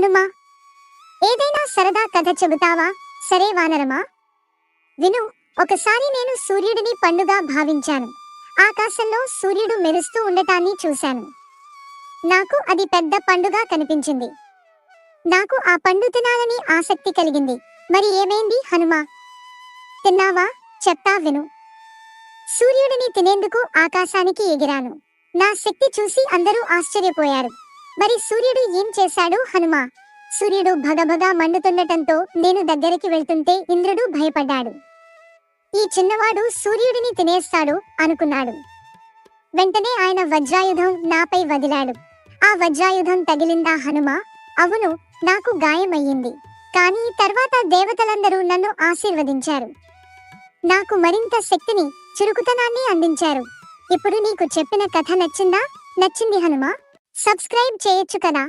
హనుమా. ఏదైనా సరదా కథ చెబుతావా? సరే వానరమా. విను ఒకసారి నేను సూర్యుడిని పండుగ భావించాను. ఆకాశంలో సూర్యుడు మెరుస్తూ ఉండటాన్ని చూశాను. నాకు అది పెద్ద పండుగ కనిపించింది. నాకు ఆ పండు తినాలని ఆసక్తి కలిగింది. మరి ఏమైంది హనుమా? తిన్నావా? చెప్తా విను. సూర్యుడిని తినేందుకు ఆకాశానికి ఎగిరాను. నా శక్తి చూసి అందరూ ఆశ్చర్యపోయారు. మరి సూర్యుడు ఏం చేశాడు హనుమా? సూర్యుడు భగభగా మండుతుండటంతో నేను దగ్గరికి వెళ్తుంటే ఇంద్రుడు భయపడ్డాడు. ఈ చిన్నవాడు సూర్యుడిని తినేస్తాడు అనుకున్నాడు. వెంటనే ఆయన వజ్రాయుధం నాపై వదిలాడు. ఆ వజ్రాయుధం తగిలిందా హనుమ? అవును నాకు గాయమయ్యింది. కానీ తర్వాత దేవతలందరూ నన్ను ఆశీర్వదించారు. నాకు మరింత శక్తిని చురుకుతనాన్ని అందించారు. ఇప్పుడు నీకు చెప్పిన కథ నచ్చిందా? నచ్చింది హనుమా? సబ్స్క్రైబ్ చేయొచ్చు కదా.